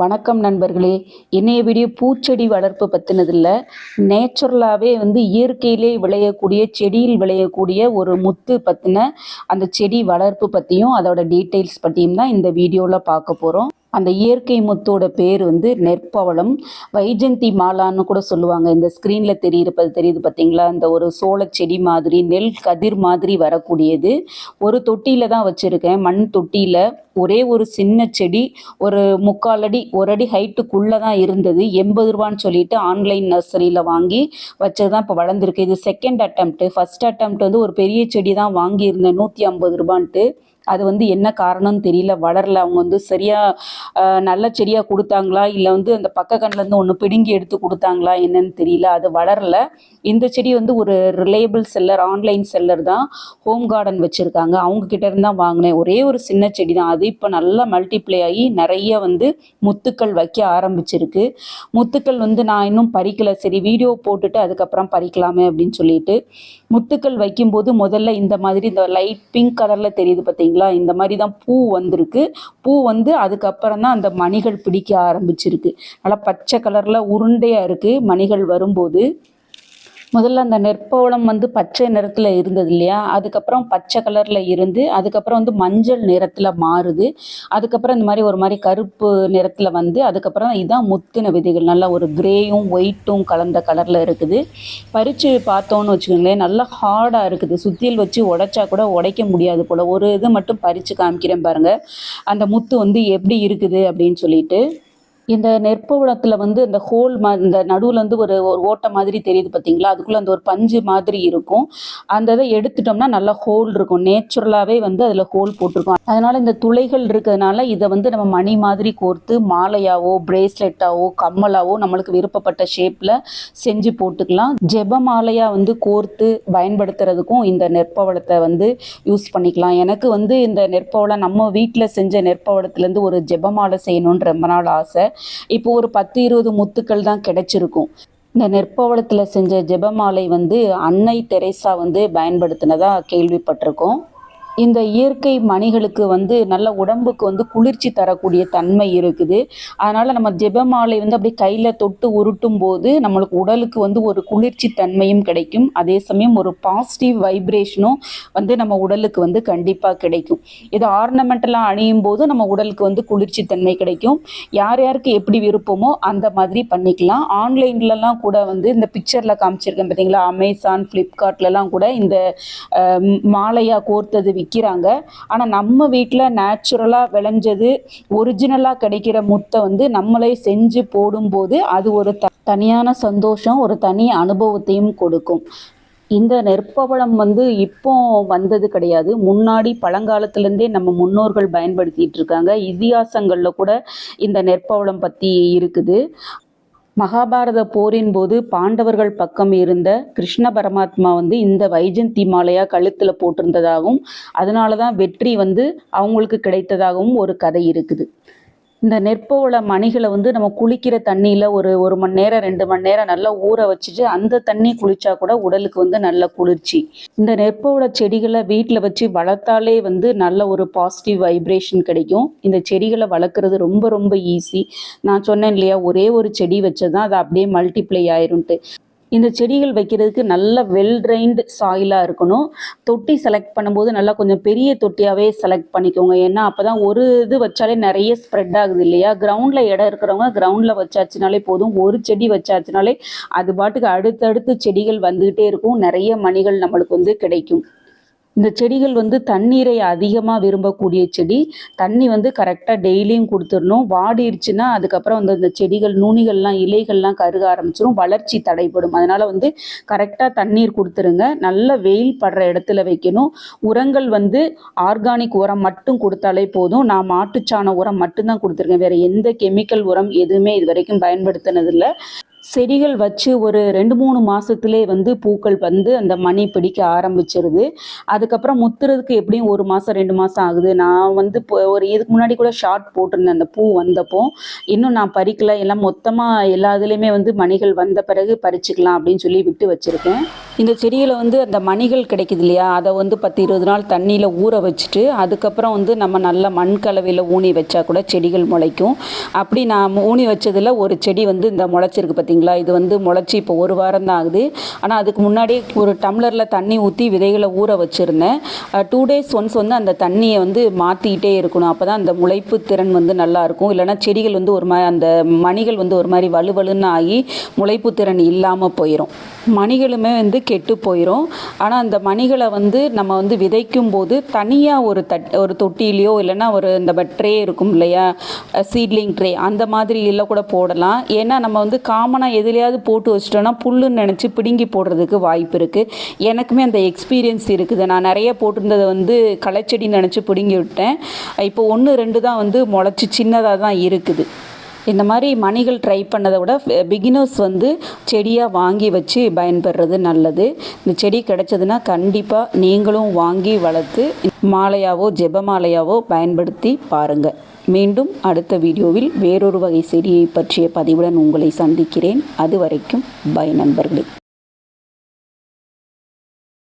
வணக்கம் நண்பர்களே. இன்றைய வீடியோ பூச்செடி வளர்ப்பு பற்றினதில்ல நேச்சுரலாகவே வந்து இயற்கையிலே விளையக்கூடிய செடியில் விளையக்கூடிய ஒரு முத்து பற்றின அந்த செடி வளர்ப்பு பற்றியும் அதோட டீட்டெயில்ஸ் பற்றியும் தான் இந்த வீடியோவில் பார்க்க போகிறோம் அந்த இயற்கை முத்தோட பேர் வந்து நெற்பவளம். வைஜந்தி மாலான்னு கூட சொல்லுவாங்க. இந்த ஸ்க்ரீனில் தெரியிருப்பது தெரியுது பார்த்தீங்களா? இந்த ஒரு சோள செடி மாதிரி நெல் கதிர் மாதிரி வரக்கூடியது. ஒரு தொட்டியில் தான் வச்சுருக்கேன். மண் தொட்டியில் ஒரே ஒரு சின்ன செடி ஒரு முக்கால் அடி ஒரு அடி ஹைட்டுக்குள்ளே தான் இருந்தது. எண்பது ரூபான்னு சொல்லிட்டு ஆன்லைன் நர்சரியில் வாங்கி வச்சது தான் இப்போ வளர்ந்துருக்கு. இது செகண்ட் அட்டம்ப்ட்டு ஃபஸ்ட் அட்டம்ப்ட் வந்து ஒரு பெரிய செடி தான் வாங்கியிருந்தேன். நூற்றி ஐம்பது ரூபான்ட்டு. அது வந்து என்ன காரணம்னு தெரியல. வளரல. அவங்க வந்து சரியாக நல்ல செடியாக கொடுத்தாங்களா? இல்லை வந்து அந்த பக்க கண்ணிலேருந்து ஒன்று பிடுங்கி எடுத்து கொடுத்தாங்களா? என்னன்னு தெரியல. அது வளரல. இந்த செடி வந்து ஒரு ரிலேபிள் செல்லர் ஆன்லைன் செல்லர் தான் ஹோம் கார்டன் வச்சுருக்காங்க. அவங்க இருந்து தான் வாங்கினேன். ஒரே ஒரு சின்ன செடி தான். அது இப்போ நல்லா மல்டிப்ளை ஆகி நிறைய வந்து முத்துக்கள் வைக்க ஆரம்பிச்சிருக்கு. முத்துக்கள் வந்து நான் இன்னும் பறிக்கல. சரி வீடியோ போட்டுட்டு அதுக்கப்புறம் பறிக்கலாமே அப்படின்னு சொல்லிட்டு முத்துக்கள் வைக்கும்போது முதல்ல இந்த மாதிரி இந்த லைட் பிங்க் கலரில் தெரியுது பார்த்தீங்களா? இந்த மாதிரி தான் பூ வந்திருக்கு. பூ வந்து அதுக்கப்புறம் தான் அந்த மணிகள் பிடிக்க ஆரம்பிச்சிருக்கு. நல்லா பச்சை கலரில் உருண்டையாக இருக்குது மணிகள் வரும்போது. முதல்ல அந்த நெற்பவளம் வந்து பச்சை நிறத்தில் இருந்தது இல்லையா? அதுக்கப்புறம் பச்சை கலரில் இருந்து அதுக்கப்புறம் வந்து மஞ்சள் நிறத்தில் மாறுது. அதுக்கப்புறம் இந்த மாதிரி ஒரு மாதிரி கருப்பு நிறத்தில் வந்து அதுக்கப்புறம் இதான் முத்தின விதைகள். நல்லா ஒரு கிரேயும் ஒயிட்டும் கலந்த கலரில் இருக்குது. பறித்து பார்த்தோன்னு வச்சுக்கோங்களேன் நல்லா ஹார்டாக இருக்குது. சுத்தியல் வச்சு உடைச்சா கூட உடைக்க முடியாது போல். ஒரு இது மட்டும் பறித்து காமிக்கிறேன் பாருங்கள் அந்த முத்து வந்து எப்படி இருக்குது அப்படின்னு சொல்லிட்டு. இந்த நெற்பவளத்தில் வந்து இந்த ஹோல் மா இந்த நடுவில் வந்து ஒரு ஒரு ஓட்டை மாதிரி தெரியுது பார்த்தீங்களா அதுக்குள்ளே அந்த ஒரு பஞ்சு மாதிரி இருக்கும். அந்த இதை எடுத்துட்டோம்னா நல்லா ஹோல் இருக்கும். நேச்சுரலாகவே வந்து அதில் ஹோல் போட்டிருக்கும். அதனால் இந்த துளைகள் இருக்கிறதுனால இதை வந்து நம்ம மணி மாதிரி கோர்த்து மாலையாவோ பிரேஸ்லெட்டாவோ கம்மலாவோ நம்மளுக்கு விருப்பப்பட்ட ஷேப்பில் செஞ்சு போட்டுக்கலாம். ஜெப மாலையாக வந்து கோர்த்து பயன்படுத்துறதுக்கும் இந்த நெற்பவளத்தை வந்து யூஸ் பண்ணிக்கலாம். எனக்கு வந்து இந்த நெற்பவளம் நம்ம வீட்டில் செஞ்ச நெற்பவளத்துலேருந்து ஒரு ஜெபமாலை செய்யணும்னு ரொம்ப நாள் ஆசை. இப்போ ஒரு பத்து இருபது முத்துக்கள் தான் கிடைச்சிருக்கும். இந்த நெற்பவளத்தில் செஞ்ச ஜெபமாலை வந்து அன்னை தெரேசா வந்து பயன்படுத்தினதா கேள்விப்பட்டிருக்கோம். இந்த இயற்கை மணிகளுக்கு வந்து நல்ல உடம்புக்கு வந்து குளிர்ச்சி தரக்கூடிய தன்மை இருக்குது. அதனால் நம்ம ஜெபமாலை வந்து அப்படி கையில் தொட்டு உருட்டும் போது நம்மளுக்கு உடலுக்கு வந்து ஒரு குளிர்ச்சி தன்மையும் கிடைக்கும். அதே சமயம் ஒரு பாசிட்டிவ் வைப்ரேஷனும் வந்து நம்ம உடலுக்கு வந்து கண்டிப்பாக கிடைக்கும். இது ஆர்னமெண்டலாக அணியும் போது நம்ம உடலுக்கு வந்து குளிர்ச்சி தன்மை கிடைக்கும். யார் யாருக்கு எப்படி விருப்பமோ அந்த மாதிரி பண்ணிக்கலாம். ஆன்லைன்லலாம் கூட வந்து இந்த பிக்சரில் காமிச்சிருக்கேன் பார்த்தீங்களா அமேசான் ஃப்ளிப்கார்ட்லலாம் கூட இந்த மாலையாக கோர்த்தது விற்கிறாங்க. ஆனால் நம்ம வீட்டில் நேச்சுரலாக விளைஞ்சது ஒரிஜினலாக கிடைக்கிற முத்தை வந்து நம்மளே செஞ்சு போடும்போது அது ஒரு த தனியான சந்தோஷம் ஒரு தனி அனுபவத்தையும் கொடுக்கும். இந்த நெற்பவளம் வந்து இப்போ வந்தது கிடையாது. முன்னாடி பழங்காலத்துலேருந்தே நம்ம முன்னோர்கள் பயன்படுத்திட்டு இருக்காங்க. இதிகாசங்களில் கூட இந்த நெற்பவளம் பற்றி இருக்குது. மகாபாரத போரின் போது பாண்டவர்கள் பக்கம் இருந்த கிருஷ்ண பரமாத்மா வந்து இந்த வைஜந்தி மாலையா கழுத்தில் போட்டிருந்ததாகவும் அதனால தான் வெற்றி வந்து அவங்களுக்கு கிடைத்ததாகவும் ஒரு கதை இருக்குது. இந்த நெற்பவள மணிகளை வந்து நம்ம குளிக்கிற தண்ணியில் ஒரு ஒரு மணி நேரம் ரெண்டு மணி நேரம் நல்லா ஊற வச்சுட்டு அந்த தண்ணி குளிச்சா கூட உடலுக்கு வந்து நல்ல குளிர்ச்சி. இந்த நெற்பவள செடிகளை வீட்டில் வச்சு வளர்த்தாலே வந்து நல்ல ஒரு பாசிட்டிவ் வைப்ரேஷன் கிடைக்கும். இந்த செடிகளை வளர்க்குறது ரொம்ப ரொம்ப ஈஸி நான் சொன்னேன் இல்லையா ஒரே ஒரு செடி வச்சதான் அது அப்படியே மல்டிப்ளை ஆயிரும்ட்டு. இந்த செடிகள் வைக்கிறதுக்கு நல்ல வெல் ட்ரைன்டு சாயிலாக இருக்கணும். தொட்டி செலக்ட் பண்ணும்போது நல்லா கொஞ்சம் பெரிய தொட்டியாகவே செலக்ட் பண்ணிக்கோங்க. ஏன்னா அப்போ தான் ஒரு இது வச்சாலே நிறைய ஸ்ப்ரெட் ஆகுது இல்லையா? கிரவுண்டில் இடம் இருக்கிறவங்க கிரவுண்டில் வச்சாச்சுனாலே போதும். ஒரு செடி வச்சாச்சுனாலே அது பாட்டுக்கு அடுத்தடுத்து செடிகள் வந்துக்கிட்டே இருக்கும். நிறைய மணிகள் நம்மளுக்கு வந்து கிடைக்கும். இந்த செடிகள் வந்து தண்ணீரை அதிகமாக விரும்பக்கூடிய செடி. தண்ணி வந்து கரெக்டாக டெய்லியும் கொடுத்துடணும். வாடிடுச்சுன்னா அதுக்கப்புறம் வந்து இந்த செடிகள் நுனிகள்லாம் இலைகள்லாம் கருக ஆரம்பிச்சிடும் வளர்ச்சி தடைப்படும் அதனால் வந்து கரெக்டாக தண்ணீர் கொடுத்துருங்க. நல்ல வெயில் படுற இடத்துல வைக்கணும். உரங்கள் வந்து ஆர்கானிக் உரம் மட்டும் கொடுத்தாலே போதும். நான் மாட்டுச்சாண உரம் மட்டும்தான் கொடுத்துருக்கேன். வேறு எந்த கெமிக்கல் உரம் எதுவுமே இது வரைக்கும் பயன்படுத்தினதில்லை. செடிகள் வச்சு ஒரு ரெண்டு மூணு மாதத்துலேயே வந்து பூக்கள் வந்து அந்த மணி பிடிக்க ஆரம்பிச்சிருது. அதுக்கப்புறம் முத்துறதுக்கு எப்படியும் ஒரு மாதம் ரெண்டு மாதம் ஆகுது. நான் வந்து இப்போ ஒரு இதுக்கு முன்னாடி கூட ஷார்ட் போட்டிருந்தேன் அந்த பூ வந்தப்போ. இன்னும் நான் பறிக்கல. எல்லாம் மொத்தமாக எல்லா இதுலேயுமே வந்து மணிகள் வந்த பிறகு பறிச்சுக்கலாம் அப்படின்னு சொல்லி விட்டு வச்சுருக்கேன். இந்த செடியில் வந்து அந்த மணிகள் கிடைக்குது இல்லையா அதை வந்து பத்து இருபது நாள் தண்ணியில் ஊற வச்சுட்டு அதுக்கப்புறம் வந்து நம்ம நல்ல மண் கலவையில் ஊனி வச்சா கூட செடிகள் முளைக்கும். அப்படி நான் ஊனி வச்சதில் ஒரு செடி வந்து இந்த முளைச்சிருக்கு பார்த்தீங்களா? இது வந்து முளைச்சி இப்போ ஒரு வாரம் தான் ஆகுது. ஆனால் அதுக்கு முன்னாடியே ஒரு டம்ளரில் தண்ணி ஊற்றி விதைகளை ஊற வச்சுருந்தேன். டூ டேஸ் ஒன்ஸ் வந்து அந்த தண்ணியை வந்து மாற்றிக்கிட்டே இருக்கணும். அப்போ தான் அந்த முளைப்பு திறன் வந்து நல்லாயிருக்கும் இல்லைனா இல்லைன்னா செடிகள் வந்து ஒரு மாதிரி அந்த மணிகள் வந்து ஒரு மாதிரி வலுவலுன்னு ஆகி முளைப்பு திறன் இல்லாமல் போயிடும் மணிகளுமே வந்து கெட்டு போயிடும் ஆனால் அந்த மணிகளை வந்து நம்ம வந்து விதைக்கும் போது தனியாக ஒரு தட் ஒரு தொட்டிலையோ இல்லைன்னா ஒரு இந்த ட்ரே இருக்கும் இல்லையா? சீட்லிங் ட்ரே அந்த மாதிரி இல்லை கூட போடலாம். ஏன்னா நம்ம வந்து காமனாக எதுலையாவது போட்டு வச்சிட்டோம்னா புல்லுன்னு நினச்சி பிடுங்கி போடுறதுக்கு வாய்ப்பு இருக்குது எனக்குமே அந்த எக்ஸ்பீரியன்ஸ் இருக்குது. நான் நிறைய போட்டிருந்ததை வந்து களைச்செடி நினச்சி பிடுங்கி விட்டேன். இப்போ ஒன்று ரெண்டு தான் வந்து முளைச்சி சின்னதாக தான் இருக்குது. இந்த மாதிரி மணிகள் ட்ரை பண்ணதை விட eh, பிகினர்ஸ் வந்து செடியாக வாங்கி வச்சு பயன்பெறது நல்லது. இந்த செடி கிடைச்சதுன்னா கண்டிப்பாக நீங்களும் வாங்கி வளர்த்து மாலையாவோ ஜெபமாலையாவோ பயன்படுத்தி பாருங்கள் மீண்டும் அடுத்த வீடியோவில் வேறொரு வகை செடியை பற்றிய பதிவுடன் உங்களை சந்திக்கிறேன். அது வரைக்கும் பை நண்பர்களே.